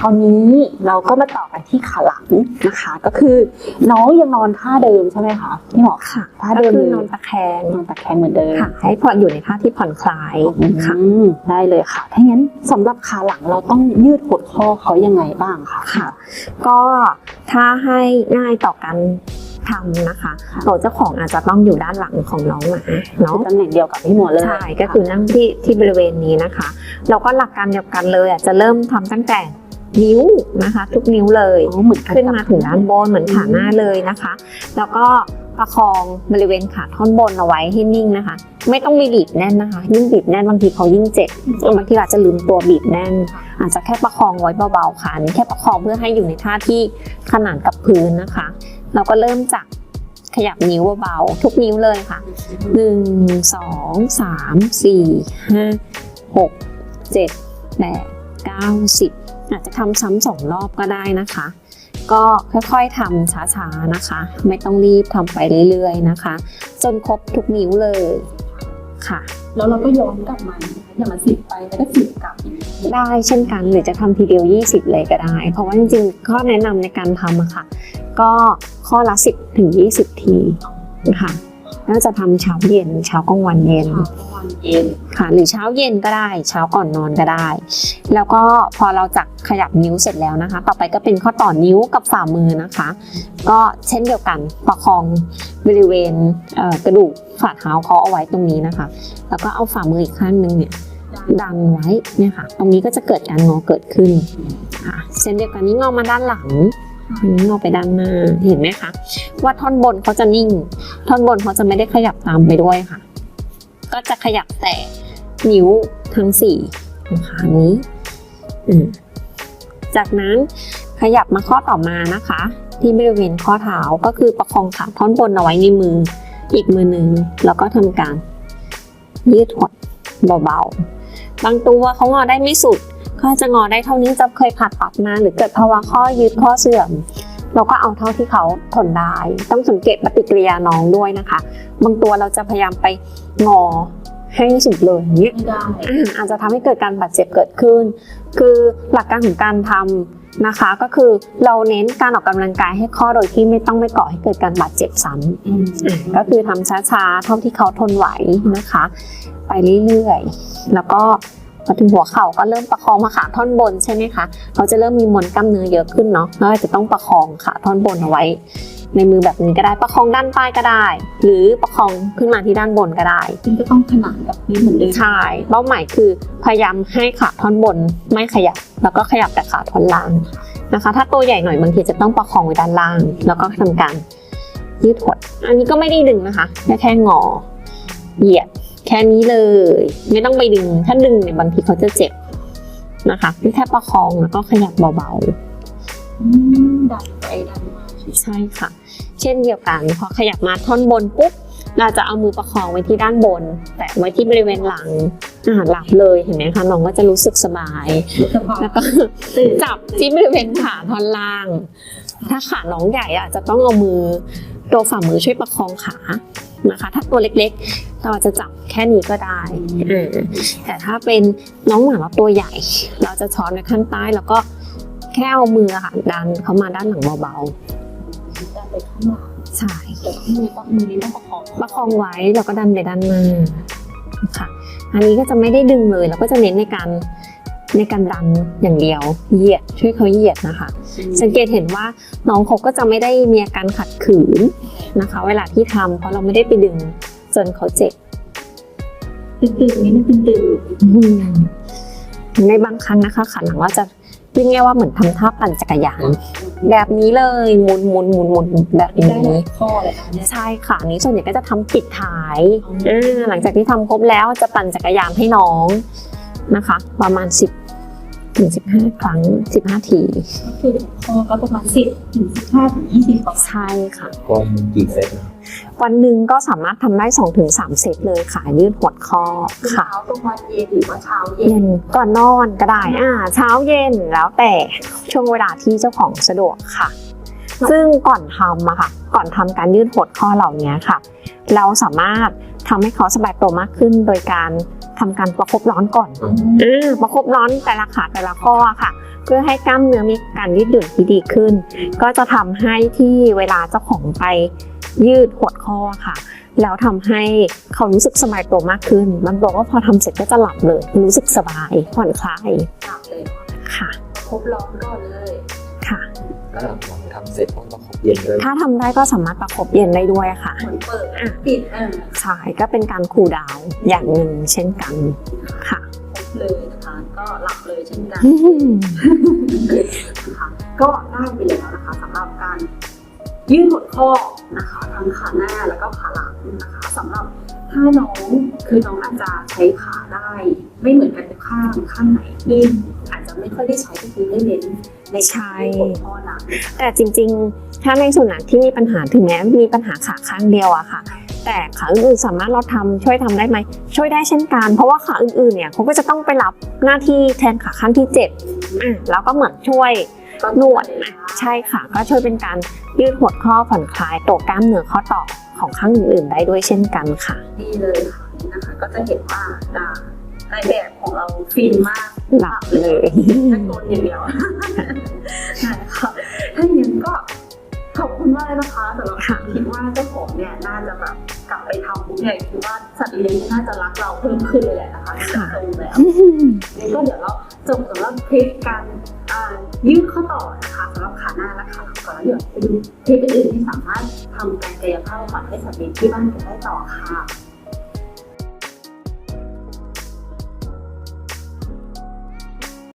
คราวนี้เราก็มาต่อกันที่ขาหลังนะคะ ก็คือ น้องยังนอนท่าเดิมใช่ไหมคะพี่หมอค่ะท่าก็เดิมคืเลอยนอนตะแคงนอนตะแคงเหมือนเดิมค่ะ ให้ผ่อนอยู่ในท่าที่ผ่อนคลายค่ะค่ะได้เลยค่ะถ้างั้นสำหรับขาหลังเราต้องยืดหดข้อเขายังไงบ้างคะค่ะ ก็ถ้าให้ง่ายต่อการทำนะคะค่ะตัวเจ้าของอาจจะต้องอยู่ด้านหลังของน้องหมาเนาะคือตำแหน่งเดียวกับพี่หมอเลย ใช่ ก็คือนั่งที่ที่บริเวณนี้นะคะ เราก็หลักการเดียวกันเลยอะจะเริ่มทำตั้งแต่ นิ้วนะคะ ทุกนิ้วเลยเขึ้นมาถึงด้านบนเหมือนขาหน้าเลยนะคะ แล้วก็ประคองบริเวณขาท่อนบนเอาไว้ให้นิ่งนะคะ ไม่ต้องบีบแน่นนะคะ ยิ่งบีบแน่นบางทีเขายิ่งเจ็บบางทีอาจจะลืมตัวบีบแน่น อาจจะแค่ประคองไว้เบาๆค่ะแค่ประคองเพื่อให้อยู่ในท่าที่ขนานกับพื้นนะคะ เราก็เริ่มจากขยับนิ้วเบาๆทุกนิ้วเลยค่ะ 1 2 3 4 5 6 7 8 9 10 อาจจะทำซ้ำสองรอบก็ได้นะคะ ก็ค่อยๆทำช้าๆนะคะ ไม่ต้องรีบทำไปเรื่อยๆนะคะ จนครบทุกนิ้วเลยค่ะ แล้วเราก็ย้อนกลับมาอย่ามาสิบไปแล้วก็สิบกลับอีกได้เช่นกันหรือจะทำทีเดียว 20 เลยก็ได้ เพราะว่าจริงๆข้อแนะนำในการทำอะค่ะ ก็ข้อละ 10ถึง20 ทีนะคะ น่าจะทำเช้าเย็นเช้ากลางวันเย็น วันเย็นค่ะหรือเช้าเย็นก็ได้ เช้าก่อนนอนก็ได้ แล้วก็พอเราจักขยับนิ้วเสร็จแล้วนะคะ ต่อไปก็เป็นข้อต่อนิ้วกับฝ่ามือนะคะ ก็เช่นเดียวกันประคองบริเวณเอ่อกระดูกฝ่าเท้าเขาเอาไว้ตรงนี้นะคะ แล้วก็เอาฝ่ามืออีกข้างหนึงเนี่ยดันไว้เนี่ยค่ะ ตรงนี้ก็จะเกิดการงอเกิดขึ้นค่ะเช่นเดียวกันนี้งอมาด้านหลัง อันนี้งอไปด้านหน้าเห็นไหมคะ ว่าท่อนบนเขาจะนิ่ง ท่อนบนเขาจะไม่ได้ขยับตามไปด้วยค่ะ ก็จะขยับแต่นิ้วทั้งสี่นะคะนี้จากนั้นขยับมาข้อต่อมานะคะ ที่บริเวณข้อเท้าก็คือประคองขาท่อนบนเอาไว้ในมือ อีกมือหนึ่งแล้วก็ทำการยืดหดเบาๆ บางตัวเขางอได้ไม่สุด ก็จะงอได้เท่านี้จะเคยผ่าตัดมาหรือเกิดภาวะข้อยืดข้อเสื่อม เราก็เอาเท่าที่เขาทนได้ ต้องสังเกตปฏิกิริยาน้องด้วยนะคะ บางตัวเราจะพยายามไปงอ ให้สุดเลยอย่างเงี้ยไม่ได้อ่าอาจจะทำให้เกิดการบาดเจ็บเกิดขึ้น คือหลักการของการทำนะคะก็คือเราเน้นการออกกำลังกายให้ข้อโดยที่ไม่ต้องไม่ก่อให้เกิดการบาดเจ็บซ้ำอืมอะก็คือทำช้าๆเท่าที่เขาทนไหวนะคะ ไปเรื่อยๆแล้วก็พอถึงหัวเข่าก็เริ่มประคองมาขาท่อนบนใช่ไหมคะเขาจะเริ่มมีมวลกล้ามเนื้อเยอะขึ้นเนาะแล้วจะต้องประคองขาท่อนบนเอาไว้ ในมือแบบนี้ก็ได้ประคองด้านใต้ก็ได้ หรือประคองขึ้นมาที่ด้านบนก็ได้ซึ่งก็ต้องขนานกับนี้เหมือนเดิมใช่เป้าหมายคือพยายามให้ขาท่อนบนไม่ขยับ แล้วก็ขยับแต่ขาท่อนล่างนะคะ ถ้าตัวใหญ่หน่อยบางทีจะต้องประคองไว้ด้านล่าง แล้วก็ทำการยืดหด อันนี้ก็ไม่ได้ดึงนะคะแค่แค่งอ เหยียดแค่นี้เลย ไม่ต้องไปดึง ถ้าดึงเนี่ยบางทีเขาจะเจ็บนะคะแค่ประคองแล้วก็ขยับเบาอืมดัน ไปดันมาๆใช่ค่ะ เช่นเดียวกันพอขยับมาท่อนบนปุ๊บเราจะเอามือประคองไว้ที่ด้านบน แต่ไว้ที่บริเวณหลังอ่าหลับเลยเห็นไหมคะน้องก็จะรู้สึกสบายสบาย แล้วก็จับที่บริเวณขาท่อนล่าง ถ้าขาน้องใหญ่อะจะต้องเอามือตัวฝ่ามือช่วยประคองขานะคะ ถ้าตัวเล็กๆ เราอาจจะจับแค่นี้ก็ได้อ่าแต่ถ้าเป็นน้องหมาเราตัวใหญ่ เราจะช้อนไว้ข้างใต้แล้วก็ แค่เอามืออะค่ะ ดันเขามาด้านหลังเบาดันไปข้างหลังๆใช่แต่ว่ามือต้องมือนี้ต้องประคองประคองไว้แล้วก็ดันไปด้านหน้าค่ะอันนี้ก็จะไม่ได้ดึงเลยเราก็จะเน้นในการในการดันอย่างเดียวเหยียดช่วยเขาเหยียดนะคะ สังเกตเห็นว่าน้องเขาก็จะไม่ได้มีอาการขัดขืนนะคะ เวลาที่ทำเพราะเราไม่ได้ไปดึงจนเขาเจ็บ ตึงๆนิดนึงตึงในบางครั้งนะคะขาหลังเราจะ เรียกง่ายว่าเหมือนทำท่าปั่นจักรยานแบบนี้เลยหมุนหมุนหมุนหมุนแบบๆได้หลานี้ยข้อเลยนะเนี่ยใช่ค่ะอันนี้ส่วนใหญ่ก็จะทำปิดท้ายอ่าหลังจากที่ทำครบแล้วจะปั่นจักรยานให้น้องนะคะ ประมาณ 10 ถึง 15 ครั้ง 15 ทีก็คือข้อก็ประมาณสิบถึงสิบห้าถึงยี่สิบประมาณใช่ค่ะ ก็มีกี่เซตนะวันหนึ่งก็สามารถทำได้ 2-3 เซตเลยค่ะ ยืดหดข้อเช้าค่ะตรงวันเย็นหรือว่าเช้าเย็เย็นนก่อนนอนก็ได้อ่าเช้าเย็นแล้วแต่ช่วงเวลาที่เจ้าของสะดวกค่ะ ซึ่งก่อนทำอะค่ะ ก่อนทำการยืดหดข้อเหล่านี้ค่ะ เราสามารถทำให้เขาสบายตัวมากขึ้น โดยการ ทำการประคบร้อนก่อนอ่าประคบร้อนแต่ละขาแต่ละข้อค่ะ เพื่อให้กล้ามเนื้อมีการยืดหยุ่นที่ดีขึ้น ก็จะทำให้ที่เวลาเจ้าของไปยืดหดข้อค่ะ แล้วทำให้เขารู้สึกสบายตัวมากขึ้น มันบอกว่าพอทำเสร็จก็จะหลับเลย รู้สึกสบายผ่อนคลายหลับเลยค่ะครบร้อนก่อนเลย ค่ะก็หลังทำเสร็จต้องประคบเย็นเลยถ้าทำได้ก็สามารถประคบเย็นได้ด้วยค่ะเหมือนเปิดปิดเออใช่ก็เป็นการคูลดาวน์อย่างหนึ่งเช่นกันค่ะครบเลยนะคะก็หลับเลยเช่นกันนะคะก็ได้ไปแล้วนะคะสำหรับการยืดหดข้อนะคะทั้งขาหน้าแล้วก็ขาหลังนะคะสำหรับถ้าน้องคือน้องอาจจะใช้ขาได้ ไม่เหมือนกันทุกข้างข้างไหนที่อาจจะไม่ค่อยได้ใช้ก็คือได้เน้น ในการยืดหดข้อหลังแต่จริงๆ ถ้าในสุนัขที่มีปัญหาถึงแม้มีปัญหาขาข้างเดียวอะค่ะ แต่ขาอื่นๆสามารถเราทำช่วยทำได้ไหมช่วยได้เช่นกัน เพราะว่าขาอื่นๆเนี่ยเขาก็จะต้องไปรับหน้าที่แทนขาข้างที่เจ็บอะแล้วก็เหมือนช่วยนวดใช่ค่ะ ก็ช่วยเป็นการยืดหดข้อผ่อนคลายตัวกล้ามเนื้อข้อต่อของข้างอื่นๆได้ด้วยเช่นกันค่ะดีเลยค่ะนะคะก็จะเห็นว่า ดาในแบบของเราฟินมากหลับเลยแค่โกนอย่างเดียวใช่ค่ะถ้าอย่างนั้นก็ขอบคุณมากเลยนะคะสำหรับค่ะคิดว่าเจ้าของเนี่ยน่าจะแบบกลับไปทำปุ๊บเนี่ยคิดว่าสัตว์เลี้ยงน่าจะรักเราเพิ่มขึ้นเลยแหละนะคะที่โตแล้วนี่ก็เดี๋ยวเราจบสำหรับคลิปการอ่ายืดข้อต่อนะคะสำหรับขาหน้าและขาหลังก่อนแล้วเดี๋ยวไปดูคลิปอื่นๆที่สามารถทำการกายภาพบำบัดให้สัตว์เลี้ยงที่บ้านกันได้ต่อค่ะ